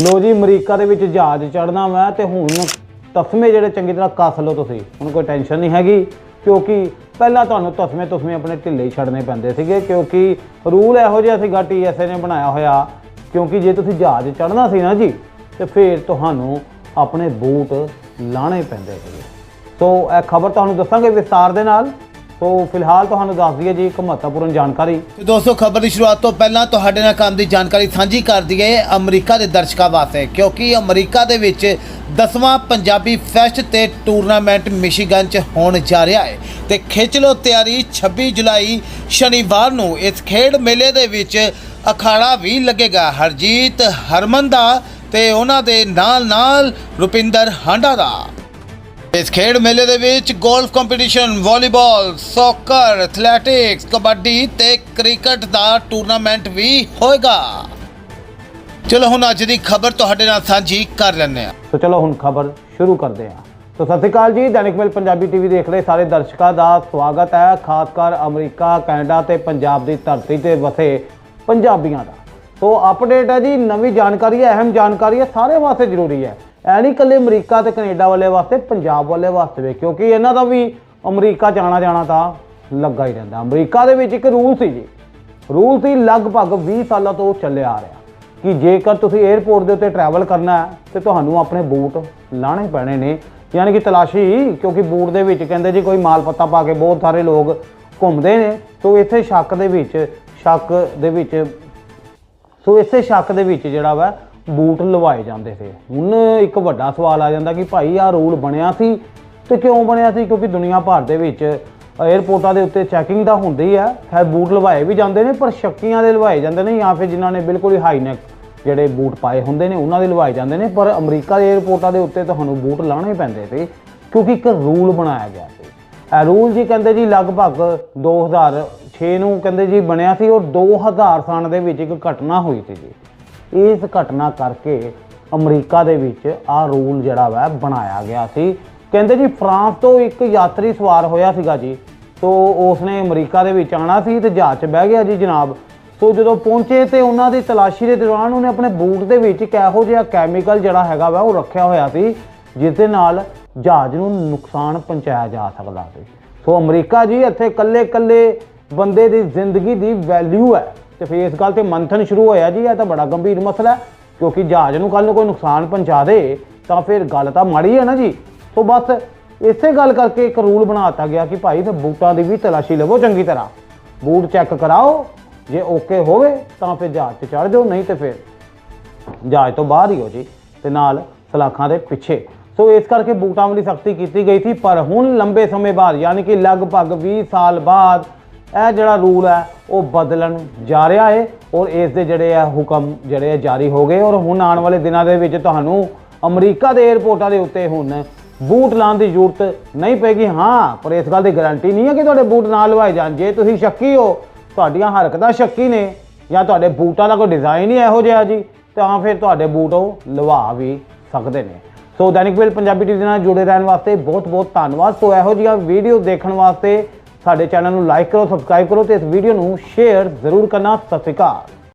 ਲੋ ਜੀ, ਅਮਰੀਕਾ ਦੇ ਵਿੱਚ ਜਹਾਜ਼ ਚੜਨਾ ਵਾ ਤੇ ਹੁਣ ਤਸਮੇ ਜਿਹੜੇ ਚੰਗੀ ਤਰ੍ਹਾਂ ਕੱਸ ਲਓ ਤੁਸੀਂ। ਹੁਣ ਕੋਈ ਟੈਨਸ਼ਨ ਨਹੀਂ ਹੈਗੀ, ਕਿਉਂਕਿ ਪਹਿਲਾਂ ਤੁਹਾਨੂੰ ਤਸਮੇ ਤਸਮੇ ਆਪਣੇ ਢਿੱਲੇ ਹੀ ਛੱਡਨੇ ਪੈਂਦੇ ਸੀਗੇ, ਕਿਉਂਕਿ ਰੂਲ ਇਹੋ ਜਿਹਾ ਸੀਗਾ ਟੀਐਸਏ ਨੇ ਬਣਾਇਆ ਹੋਇਆ, ਕਿਉਂਕਿ ਜੇ ਤੁਸੀਂ ਜਹਾਜ਼ ਚੜਨਾ ਸੀ ਨਾ ਜੀ, ਤੇ ਫਿਰ ਤੁਹਾਨੂੰ ਆਪਣੇ ਬੂਟ ਲਾਣੇ ਪੈਂਦੇ ਸੀਗੇ। ਸੋ ਇਹ ਖਬਰ ਤੁਹਾਨੂੰ ਦੱਸਾਂਗੇ ਵਿਸਤਾਰ ਦੇ ਨਾਲ। ਸੋ ਫਿਲਹਾਲ ਤੁਹਾਨੂੰ ਦੱਸ ਦਈਏ ਜੀ ਇੱਕ ਮਹੱਤਵਪੂਰਨ ਜਾਣਕਾਰੀ। ਤੇ ਦੋਸਤੋ, ਖਬਰ ਦੀ ਸ਼ੁਰੂਆਤ ਤੋਂ ਪਹਿਲਾਂ ਤੁਹਾਡੇ ਨਾਲ ਕੰਮ ਦੀ ਜਾਣਕਾਰੀ ਸਾਂਝੀ ਕਰ ਦਈਏ ਅਮਰੀਕਾ ਦੇ ਦਰਸ਼ਕਾਂ ਵਾਸਤੇ, ਕਿਉਂਕਿ ਅਮਰੀਕਾ ਦੇ ਵਿੱਚ 10ਵਾਂ ਪੰਜਾਬੀ ਫੈਸਟ ਤੇ ਟੂਰਨਾਮੈਂਟ ਮਿਸ਼ੀਗਨ 'ਚ ਹੋਣ ਜਾ ਰਿਹਾ ਹੈ। ਤੇ ਖਿੱਚ ਲਓ ਤਿਆਰੀ 26 ਜੁਲਾਈ ਸ਼ਨੀਵਾਰ ਨੂੰ ਇਸ ਖੇਡ ਮੇਲੇ ਦੇ ਵਿੱਚ ਅਖਾੜਾ ਵੀ ਲੱਗੇਗਾ। ਹਰਜੀਤ ਹਰਮਨ ਦਾ ਤੇ ਉਹਨਾਂ ਦੇ ਨਾਲ ਨਾਲ ਰੁਪਿੰਦਰ ਹਾਂਡਾ ਦਾ। ਇਸ ਖੇਡ ਮੇਲੇ ਦੇ ਵਿੱਚ golf competition, volleyball, soccer, athletics, kabaddi ਤੇ ਕ੍ਰਿਕਟ ਦਾ ਟੂਰਨਾਮੈਂਟ ਵੀ ਹੋਏਗਾ। ਚਲੋ ਹੁਣ ਅੱਜ ਦੀ ਖਬਰ ਤੁਹਾਡੇ ਨਾਲ ਸਾਂਝੀ ਕਰ ਲੈਂਦੇ ਹਾਂ। ਸੋ ਚਲੋ ਹੁਣ ਖਬਰ ਸ਼ੁਰੂ ਕਰਦੇ ਹਾਂ। ਸੋ ਸਤਿ ਸ਼੍ਰੀ ਅਕਾਲ ਜੀ, ਦੈਨਿਕ ਮੇਲ ਪੰਜਾਬੀ ਟੀਵੀ ਦੇਖ ਰਹੇ ਸਾਰੇ ਦਰਸ਼ਕਾਂ ਦਾ ਸਵਾਗਤ ਹੈ। ਖਾਸ ਕਰ ਅਮਰੀਕਾ, ਕੈਨੇਡਾ ਤੇ ਪੰਜਾਬ ਦੀ ਧਰਤੀ ਤੇ ਵਸੇ ਪੰਜਾਬੀਆਂ ਦਾ। ਸੋ ਅਪਡੇਟ ਹੈ ਜੀ, ਨਵੀਂ ਜਾਣਕਾਰੀ ਹੈ ਅਹਿਮ ਜਾਣਕਾਰੀ ਹੈ, ਸਾਰੇ ਵਾਸਤੇ ਜ਼ਰੂਰੀ ਹੈ। ਐ ਨਹੀਂ ਇਕੱਲੇ ਅਮਰੀਕਾ ਤੇ ਕੈਨੇਡਾ ਵਾਲੇ ਵਾਸਤੇ, ਪੰਜਾਬ ਵਾਲੇ ਵਾਸਤੇ ਵੀ, ਕਿਉਂਕਿ ਇਹਨਾਂ ਦਾ ਵੀ ਅਮਰੀਕਾ ਜਾਣਾ ਜਾਣਾ ਤਾਂ ਲੱਗਾ ਹੀ ਰਹਿੰਦਾ। ਅਮਰੀਕਾ ਦੇ ਵਿੱਚ ਇੱਕ ਰੂਲ ਸੀ ਜੀ। ਰੂਲ ਸੀ ਲਗਭਗ 20 ਸਾਲਾਂ ਤੋਂ ਚੱਲਿਆ ਆ ਰਿਹਾ। ਕਿ ਜੇਕਰ ਤੁਸੀਂ 에ਅਰਪੋਰਟ ਦੇ ਉੱਤੇ ਟਰੈਵਲ ਕਰਨਾ ਹੈ, ਤੇ ਤੁਹਾਨੂੰ ਆਪਣੇ ਬੂਟ ਲਾਣੇ ਪੈਣੇ ਨੇ। ਯਾਨੀ ਕਿ ਤਲਾਸ਼ੀ, ਕਿਉਂਕਿ ਬੂਟ ਦੇ ਵਿੱਚ ਕਹਿੰਦੇ ਜੀ ਕੋਈ ਮਾਲ ਪੱਤਾ ਪਾ ਕੇ ਬਹੁਤ ਸਾਰੇ ਲੋਕ ਘੁੰਮਦੇ ਨੇ। ਸੋ ਇੱਥੇ ਸ਼ੱਕ ਦੇ ਵਿੱਚ, ਸ਼ੱਕ ਦੇ ਵਿੱਚ, ਸੋ ਇਸੇ ਸ਼ੱਕ ਦੇ ਵਿੱਚ ਜਿਹੜਾ ਵਾ ਬੂਟ ਲਵਾਏ ਜਾਂਦੇ ਸੀ। ਹੁਣ ਇੱਕ ਵੱਡਾ ਸਵਾਲ ਆ ਜਾਂਦਾ ਕਿ ਭਾਈ ਆਹ ਰੂਲ ਬਣਿਆ ਸੀ ਤੇ ਕਿਉਂ ਬਣਿਆ ਸੀ? ਕਿਉਂਕਿ ਦੁਨੀਆ ਭਰ ਦੇ ਵਿੱਚ 에ਅਰਪੋਰਟਾਂ ਦੇ ਉੱਤੇ ਚੈਕਿੰਗ ਤਾਂ ਹੁੰਦੀ ਆ। ਖੈਰ, ਬੂਟ ਲਵਾਏ ਵੀ ਜਾਂਦੇ ਨੇ, ਪਰ ਸ਼ੱਕੀਆਂ ਦੇ ਲਵਾਏ ਜਾਂਦੇ ਨੇ ਜਾਂ ਫਿਰ ਜਿਨ੍ਹਾਂ ਨੇ ਬਿਲਕੁਲ ਹੀ ਹਾਈ ਨੈਕ ਜਿਹੜੇ ਬੂਟ ਪਾਏ ਹੁੰਦੇ ਨੇ, ਉਹਨਾਂ ਦੇ ਲਵਾਏ ਜਾਂਦੇ ਨੇ। ਪਰ ਅਮਰੀਕਾ ਦੇ 에ਅਰਪੋਰਟਾਂ ਦੇ ਉੱਤੇ ਤੁਹਾਨੂੰ ਬੂਟ ਲਾਣੇ ਪੈਂਦੇ ਸੀ, ਕਿਉਂਕਿ ਇੱਕ ਰੂਲ ਬਣਾਇਆ ਗਿਆ ਸੀ। ਇਹ ਰੂਲ ਜੀ ਕਹਿੰਦੇ ਜੀ ਲਗਭਗ 2006 ਨੂੰ ਕਹਿੰਦੇ ਜੀ ਬਣਿਆ ਸੀ ਔਰ 2000 ਸਾਲ ਦੇ ਵਿੱਚ ਇੱਕ ਘਟਨਾ ਹੋਈ ਸੀ ਜੀ। ਇਸ ਘਟਨਾ ਕਰਕੇ ਅਮਰੀਕਾ ਦੇ ਵਿੱਚ ਆਹ ਰੂਲ ਜਿਹੜਾ ਵਾ ਬਣਾਇਆ ਗਿਆ ਸੀ। ਕਹਿੰਦੇ ਜੀ, ਫਰਾਂਸ ਤੋਂ ਇੱਕ ਯਾਤਰੀ ਸਵਾਰ ਹੋਇਆ ਸੀਗਾ ਜੀ। ਸੋ ਉਸਨੇ ਅਮਰੀਕਾ ਦੇ ਵਿੱਚ ਆਣਾ ਸੀ ਤੇ ਜਹਾਜ਼ 'ਚ ਬਹਿ ਗਿਆ ਜੀ ਜਨਾਬ। ਸੋ ਜਦੋਂ ਪਹੁੰਚੇ ਤੇ ਉਹਨਾਂ ਦੀ ਤਲਾਸ਼ੀ ਦੇ ਦੌਰਾਨ ਉਹਨੇ ਆਪਣੇ ਬੂਟ ਦੇ ਵਿੱਚ ਇੱਕ ਇਹੋ ਜਿਹਾ ਕੈਮੀਕਲ ਜਿਹੜਾ ਹੈਗਾ ਵਾ ਉਹ ਰੱਖਿਆ ਹੋਇਆ ਸੀ, ਜਿਸ ਦੇ ਨਾਲ ਜਹਾਜ਼ ਨੂੰ ਨੁਕਸਾਨ ਪਹੁੰਚਾਇਆ ਜਾ ਸਕਦਾ ਸੀ। ਸੋ ਅਮਰੀਕਾ ਜੀ, ਇੱਥੇ ਕੱਲੇ-ਕੱਲੇ ਬੰਦੇ ਦੀ ਜ਼ਿੰਦਗੀ ਦੀ ਵੈਲਿਊ ਹੈ। ਤੇ ਫਿਰ ਇਸ ਗੱਲ ਤੇ ਮੰਥਨ ਸ਼ੁਰੂ ਹੋਇਆ ਜੀ, ਇਹ ਤਾਂ ਬੜਾ ਗੰਭੀਰ ਮਸਲਾ ਹੈ, ਕਿਉਂਕਿ ਜਹਾਜ਼ ਨੂੰ ਕੱਲ ਨੂੰ ਕੋਈ ਨੁਕਸਾਨ ਪਹੁੰਚਾ ਦੇ, ਤਾਂ ਫਿਰ ਗੱਲ ਤਾਂ ਮਾੜੀ ਹੈ ਨਾ ਜੀ। ਸੋ ਬਸ ਇਸੇ ਗੱਲ ਕਰਕੇ ਇੱਕ ਰੂਲ ਬਣਾਤਾ ਗਿਆ ਕਿ ਭਾਈ ਤੇ ਬੂਟਾਂ ਦੀ ਵੀ ਤਲਾਸ਼ੀ ਲਵੋ ਚੰਗੀ ਤਰ੍ਹਾਂ। ਬੂਟ ਚੈੱਕ ਕਰਾਓ, ਜੇ ਓਕੇ ਹੋਵੇ ਤਾਂ ਫਿਰ ਜਹਾਜ਼ ਤੇ ਚੜ੍ਹ ਜਾਓ, ਨਹੀਂ ਤੇ ਫਿਰ ਜਹਾਜ਼ ਤੋਂ ਬਾਹਰ ਹੀ ਹੋ ਜੀ, ਤੇ ਨਾਲ ਸਲਾਖਾਂ ਦੇ ਪਿੱਛੇ। ਸੋ ਇਸ ਕਰਕੇ ਬੂਟਾਂ ਵਾਲੀ ਸਖਤੀ ਕੀਤੀ ਗਈ ਸੀ, ਪਰ ਹੁਣ ਲੰਬੇ ਸਮੇਂ ਬਾਅਦ, ਯਾਨੀ ਕਿ ਲਗਭਗ 20 ਸਾਲ ਬਾਅਦ ਇਹ ਜਿਹੜਾ ਰੂਲ ਹੈ, ਉਹ ਬਦਲਣ ਜਾ ਰਿਹਾ ਹੈ ਔਰ ਇਸ ਦੇ ਜਿਹੜੇ ਆ ਹੁਕਮ ਜਿਹੜੇ ਆ ਜਾਰੀ ਹੋ ਗਏ ਔਰ ਹੁਣ ਆਉਣ ਵਾਲੇ ਦਿਨਾਂ ਦੇ ਵਿੱਚ ਤੁਹਾਨੂੰ ਅਮਰੀਕਾ ਦੇ 에ਅਰਪੋਰਟਾਂ ਦੇ ਉੱਤੇ ਹੁਣ ਬੂਟ ਲਾਉਣ ਦੀ ਜ਼ਰੂਰਤ ਨਹੀਂ ਪੈਗੀ। ਹਾਂ, ਪਰ ਇਸ ਗੱਲ ਦੀ ਗਾਰੰਟੀ ਨਹੀਂ ਹੈ ਕਿ ਤੁਹਾਡੇ ਬੂਟ ਨਾ ਲਵਾਏ ਜਾਣ। ਜੇ ਤੁਸੀਂ ਸ਼ੱਕੀ ਹੋ, ਤੁਹਾਡੀਆਂ ਹਰਕਤਾਂ ਸ਼ੱਕੀ ਨੇ ਜਾਂ ਤੁਹਾਡੇ ਬੂਟਾਂ ਦਾ ਕੋਈ ਡਿਜ਼ਾਈਨ ਹੀ ਇਹੋ ਜਿਹਾ ਜੀ, ਤਾਂ ਫਿਰ ਤੁਹਾਡੇ ਬੂਟ ਉਹ ਲਵਾ ਵੀ ਸਕਦੇ ਨੇ। ਸੋ ਦੈਨਿਕ ਵੇਲ ਪੰਜਾਬੀ ਟੀਵੀ ਨਾਲ ਜੁੜੇ ਰਹਿਣ ਵਾਸਤੇ ਬਹੁਤ ਬਹੁਤ ਧੰਨਵਾਦ। ਸੋ ਇਹੋ ਜਿਹੀਆਂ ਵੀਡੀਓ ਦੇਖਣ ਵਾਸਤੇ ਸਾਡੇ ਚੈਨਲ ਨੂੰ ਲਾਈਕ ਕਰੋ ਸਬਸਕ੍ਰਾਈਬ ਕਰੋ ਤੇ ਇਸ ਵੀਡੀਓ ਨੂੰ ਸ਼ੇਅਰ ਜ਼ਰੂਰ ਕਰਨਾ। ਸਤਿ ਸ਼੍ਰੀ ਅਕਾਲ।